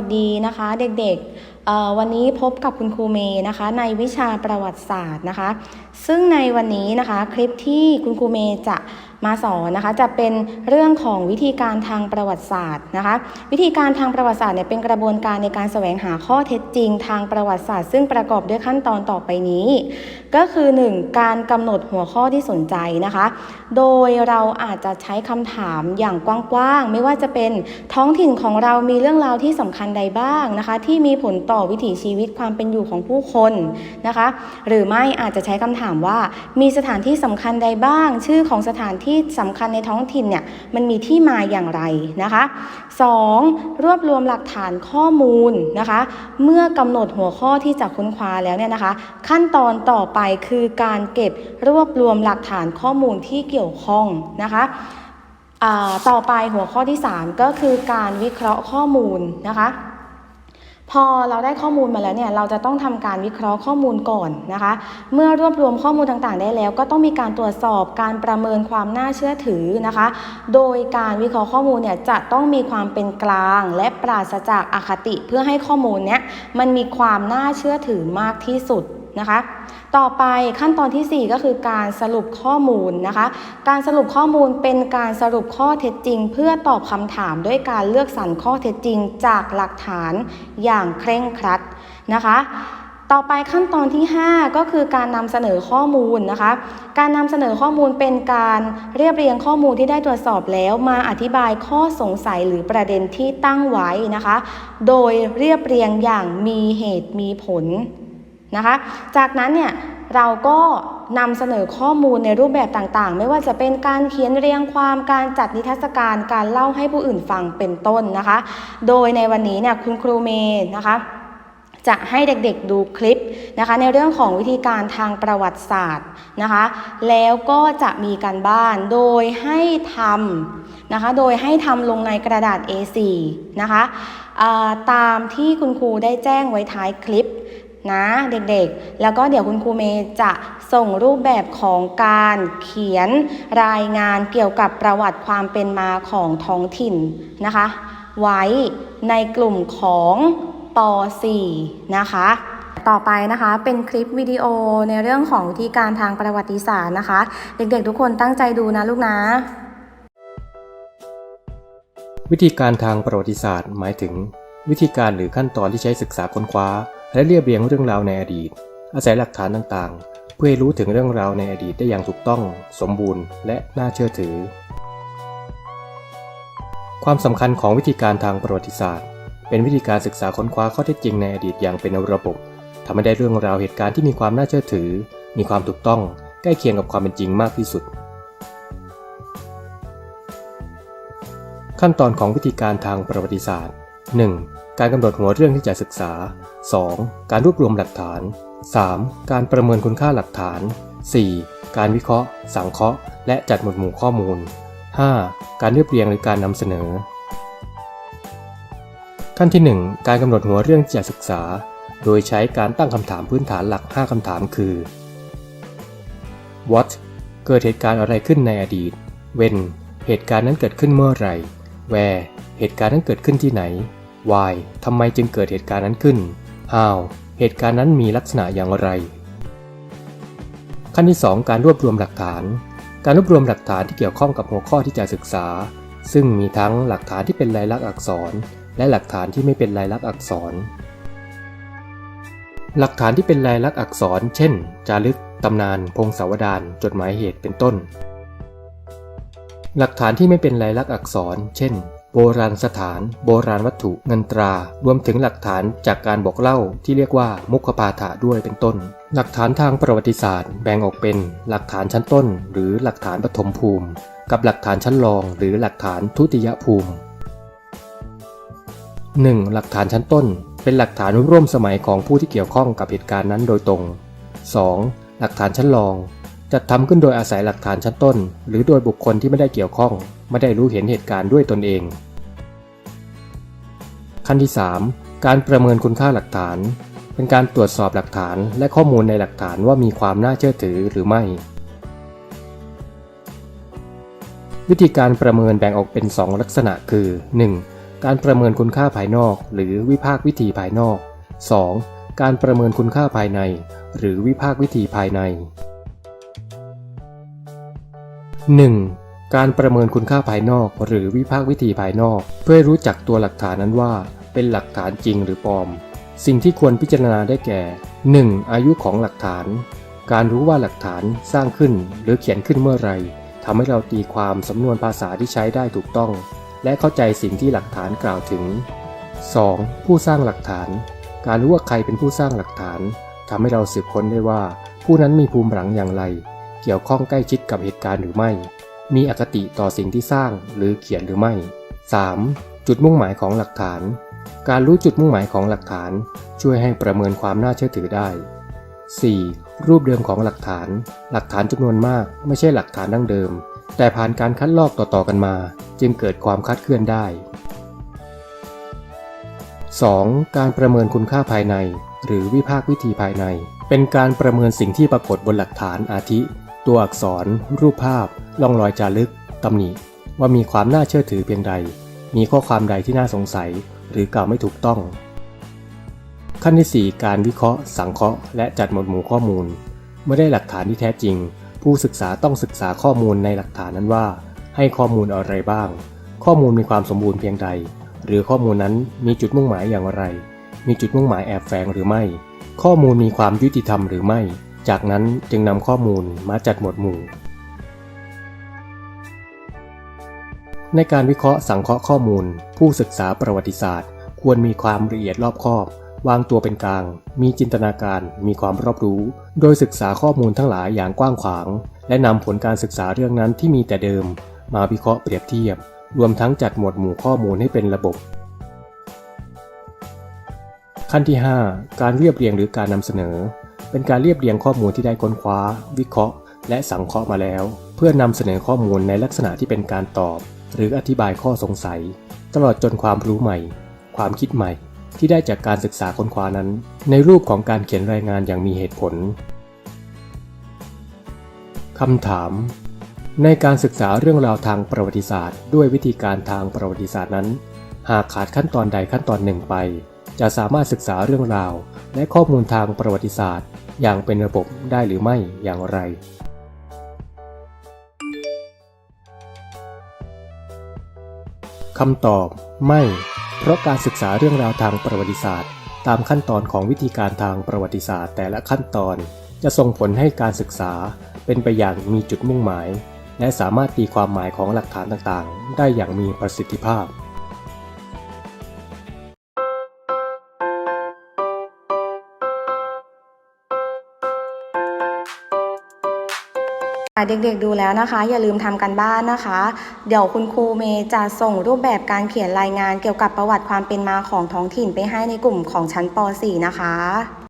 วัสดีนะคะเด็กๆ วันนี้พบกับคุณครูเมย์นะคะ ในวิชาประวัติศาสตร์นะคะ ซึ่งในวันนี้นะคะคลิปที่คุณครูเมย์จะ มาสอนนะคะจะเป็นเรื่องของวิธีการทางประวัติศาสตร์นะคะวิธีการทางประวัติศาสตร์เนี่ยเป็นกระบวนการในการแสวงหาข้อเท็จจริงทางประวัติศาสตร์ ซึ่งประกอบด้วยขั้นตอนต่อไปนี้ ก็คือ 1. การกำหนดหัวข้อที่สนใจนะคะ โดยเราอาจจะใช้คำถามอย่างกว้างๆ ไม่ว่าจะเป็นท้องถิ่นของเรามีเรื่องราวที่สำคัญใดบ้างนะคะ ที่มีผลต่อวิถีชีวิตความเป็นอยู่ของผู้คนนะคะ หรือไม่อาจจะใช้คำถามว่ามีสถานที่สำคัญใดบ้าง ชื่อของสถานที่สำคัญในท้องถิ่นเนี่ยมันมีที่มาอย่างไรนะคะ 2. รวบรวมหลักฐานข้อมูลนะคะ เมื่อกำหนดหัวข้อที่จะค้นคว้าแล้วเนี่ยนะคะ ขั้นตอนต่อไปคือการเก็บรวบรวมหลักฐานข้อมูลที่เกี่ยวข้องนะคะต่อไปหัวข้อที่ 3 ก็คือการวิเคราะห์ข้อมูลนะคะ พอเราได้ข้อมูลมาแล้วเนี่ยเราจะต้องทำการวิเคราะห์ข้อมูลก่อนนะคะ เมื่อรวบรวมข้อมูลต่างๆ ได้แล้ว ก็ต้องมีการตรวจสอบการประเมินความน่าเชื่อถือนะคะ โดยการวิเคราะห์ข้อมูลเนี่ยจะต้องมีความเป็นกลาง และปราศจากอคติเพื่อให้ข้อมูลเนี้ยมันมีความน่าเชื่อถือมากที่สุด นะคะ ต่อไปขั้นตอนทีสี่ 4 ก็คือการสรุปข้อมูลนะคะ การสรุปข้อมูลเป็นการสรุปข้อเท็จจริง เพื่อตอบคำถามด้วยการเลือกสรรข้อเท็จจริง จากหลักฐานอย่างเคร่งครัดนะคะต่อไปขั้นตอนที่ 5 ก็คือการนำเสนอข้อมูลนะคะ การนำเสนอข้อมูลเป็นการเรียบเรียงข้อมูลที่ได้ตรวจสอบแล้วมาอธิบายข้อสงสัยหรือประเด็นที่ตั้งไว้นะคะ โดยเรียบเรียงอย่างมีเหตุมีผล นะคะ จากนั้นเนี่ยเราก็นำเสนอข้อมูลในรูปแบบต่างๆ ไม่ว่าจะเป็นการเขียนเรียงความการจัดนิทรรศการการเล่าให้ผู้อื่นฟังเป็นต้นนะคะ โดยในวันนี้เนี่ยคุณครูเมย์นะคะจะให้เด็กๆดูคลิปนะคะ ในเรื่องของวิธีการทางประวัติศาสตร์นะคะ แล้วก็จะมีการบ้านโดยให้ทำนะคะ โดยให้ทำลงในกระดาษ A4 นะคะตามที่คุณครูได้แจ้งไว้ท้ายคลิป นะเด็กๆ แล้วก็เดี๋ยวคุณครูเมย์จะส่งรูปแบบของการเขียนรายงานเกี่ยวกับประวัติความเป็นมาของท้องถิ่นนะคะ ไว้ในกลุ่มของป .4 นะคะต่อไปนะคะเป็นคลิปวิดีโอในเรื่องของวิธีการทางประวัติศาสตร์นะคะ เด็กๆ ทุกคนตั้งใจดูนะลูกนะ วิธีการทางประวัติศาสตร์ หมายถึง วิธีการหรือขั้นตอนที่ใช้ศึกษาค้นคว้า และเรียบเรียงเรื่องราวในอดีต อาศัยหลักฐานต่างๆ เพื่อให้รู้ถึงเรื่องราวในอดีตได้อย่างถูกต้อง สมบูรณ์ และน่าเชื่อถือ ความสำคัญของวิธีการทางประวัติศาสตร์ เป็นวิธีการศึกษาค้นคว้าข้อเท็จจริงในอดีตอย่างเป็นระบบทำให้ได้เรื่องราวเหตุการณ์ที่มีความน่าเชื่อถือ มีความถูกต้อง ใกล้เคียงกับความเป็นจริงมากที่สุด ขั้นตอนของวิธีการทางประวัติศาสตร์ 1. การกำหนดหัวเรื่องที่จะศึกษา 2. การรวบรวมหลักฐาน 3. การประเมินคุณค่าหลักฐาน 4. การวิเคราะห์ สังเคราะห์ และจัดหมวดหมู่ข้อมูล 5. การเรียบเรียงหรือการนำเสนอ ขั้นที่ 1 การกำหนดหัวเรื่องที่จะศึกษา โดยใช้การตั้งคำถามพื้นฐานหลัก 5คำถามคือ What เกิดเหตุการณ์อะไรขึ้นในอดีต When เหตุการณ์นั้นเกิดขึ้นเมื่อไหร่ Where เหตุการณ์นั้นเกิดขึ้นที่ไหน Why ทำไมจึงเกิดเหตุการณ์นั้นขึ้น How เหตุการณ์นั้นมีลักษณะอย่างไร ขั้นที่ 2 การรวบรวมหลักฐาน การรวบรวมหลักฐานที่เกี่ยวข้องกับหัวข้อที่จะศึกษา ซึ่งมีทั้งหลักฐานที่เป็นลายลักษณ์อักษร และหลักฐานที่ไม่เป็นลายลักษณ์อักษร หลักฐานที่เป็นลายลักษณ์อักษร เช่น จารึกตำนาน พงศาวดาร จดหมายเหตุ เป็นต้น หลักฐานที่ไม่เป็นลายลักษณ์อักษร เช่น โบราณสถาน โบราณวัตถุเงินตรา รวมถึงหลักฐานจากการบอกเล่าที่เรียกว่ามุขปาฐะด้วยเป็นต้น หลักฐานทางประวัติศาสตร์ แบ่งออกเป็นหลักฐานชั้นต้น หรือหลักฐานปฐมภูมิ กับหลักฐานชั้นรอง หรือหลักฐานทุติยภูมิ 1. หลักฐานชั้นต้น เป็นหลักฐานร่วมสมัยของผู้ที่เกี่ยวข้องกับเหตุการณ์นั้นโดยตรง 2. หลักฐานชั้นรอง จัดทำขึ้นโดยอาศัยหลักฐานชั้นต้น หรือโดยบุคคลที่ไม่ได้เกี่ยวข้อง ไม่ได้รู้เห็นเหตุการณ์ด้วยตนเอง ขั้นที่ 3. การประเมินคุณค่าหลักฐาน เป็นการตรวจสอบหลักฐานและข้อมูลในหลักฐานว่ามีความน่าเชื่อถือหรือไม่ วิธีการประเมินแบ่งออกเป็น 2 ลักษณะคือ 1. การประเมินคุณค่าภายนอก หรือวิพากวิธีภายนอก 2. การประเมินคุณค่าภายใน หรือวิพากวิธีภายใน 1. การประเมินคุณค่าภายนอก หรือวิพากษ์วิธีภายนอก เพื่อรู้จักตัวหลักฐานนั้นว่า เป็นหลักฐานจริงหรือปลอม สิ่งที่ควรพิจารณาได้แก่ 1. อายุของหลักฐาน การรู้ว่าหลักฐานสร้างขึ้นหรือเขียนขึ้นเมื่อไรทำให้เราตีความสำนวนภาษาที่ใช้ได้ถูกต้อง และเข้าใจสิ่งที่หลักฐานกล่าวถึง 2. ผู้สร้างหลักฐาน การรู้ว่าใครเป็นผู้สร้างหลักฐานทำให้เราสืบค้นได้ว่า ผู้นั้นมีภูมิหลังอย่างไร เกี่ยวข้องใกล้ชิดกับเหตุการณ์หรือไม่ มีอคติต่อสิ่งที่สร้างหรือเขียนหรือไม่ 3. จุดมุ่งหมายของหลักฐาน การรู้จุดมุ่งหมายของหลักฐาน ช่วยให้ประเมินความน่าเชื่อถือได้ 4. รูปเดิมของหลักฐาน หลักฐานจำนวนมากไม่ใช่หลักฐานดั้งเดิม แต่ผ่านการคัดลอกต่อๆกันมา จึงเกิดความคลาดเคลื่อนได้ 2. การประเมินคุณค่าภายใน หรือวิพากษ์วิธีภายใน เป็นการประเมินสิ่งที่ปรากฏบนหลักฐานอาทิ ตัวอักษร รูปภาพร่องรอยจารึกตำหนิ ว่ามีความน่าเชื่อถือเพียงใด มีข้อความใดที่น่าสงสัย หรือกล่าวไม่ถูกต้อง ขั้นที่ 4 การวิเคราะห์ สังเคราะห์และจัดหมวดหมู่ข้อมูล เมื่อได้หลักฐานที่แท้จริง ผู้ศึกษาต้องศึกษาข้อมูลในหลักฐานนั้นว่า ให้ข้อมูลอะไรบ้าง ข้อมูลมีความสมบูรณ์เพียงใด หรือข้อมูลนั้นมีจุดมุ่งหมายอย่างไร มีจุดมุ่งหมายแอบแฝงหรือไม่ ข้อมูลมีความยุติธรรมหรือไม่ จากนั้นจึงนำข้อมูลมาจัดหมวดหมู่ ในการวิเคราะห์สังเคราะห์ข้อมูล ผู้ศึกษาประวัติศาสตร์ ควรมีความละเอียดรอบคอบ วางตัวเป็นกลาง มีจินตนาการ มีความรอบรู้ โดยศึกษาข้อมูลทั้งหลายอย่างกว้างขวาง และนำผลการศึกษาเรื่องนั้นที่มีแต่เดิม มาวิเคราะห์เปรียบเทียบ รวมทั้งจัดหมวดหมู่ข้อมูลให้เป็นระบบขั้นที่ 5 การเรียบเรียงหรือการนำเสนอ เป็นการเรียบเรียงข้อมูลที่ได้ค้นคว้า วิเคราะห์ และสังเคราะห์มาแล้ว เพื่อนำเสนอข้อมูลในลักษณะที่เป็นการตอบ หรืออธิบายข้อสงสัย ตลอดจนความรู้ใหม่ ความคิดใหม่ ที่ได้จากการศึกษาค้นคว้านั้น ในรูปของการเขียนรายงานอย่างมีเหตุผลคำถาม ในการศึกษาเรื่องราวทางประวัติศาสตร์ ด้วยวิธีการทางประวัติศาสตร์นั้น หากขาดขั้นตอนใดขั้นตอนหนึ่งไป จะสามารถศึกษาเรื่องราว และข้อมูลทางประวัติศาสตร์ อย่างเป็นระบบได้หรือไม่อย่างไร คำตอบไม่ เพราะการศึกษาเรื่องราวทางประวัติศาสตร์ ตามขั้นตอนของวิธีการทางประวัติศาสตร์ แต่ละขั้นตอนจะส่งผลให้การศึกษาเป็นไปอย่างมีจุดมุ่งหมาย และสามารถตีความหมายของหลักฐานต่างๆ ได้อย่างมีประสิทธิภาพ เด็กๆดูแล้วนะคะ อย่าลืมทำกันบ้านนะคะ เดี๋ยวคุณครูเมย์จะส่งรูปแบบการเขียนรายงานเกี่ยวกับประวัติความเป็นมาของท้องถิ่นไปให้ในกลุ่มของชั้นป .4 นะคะ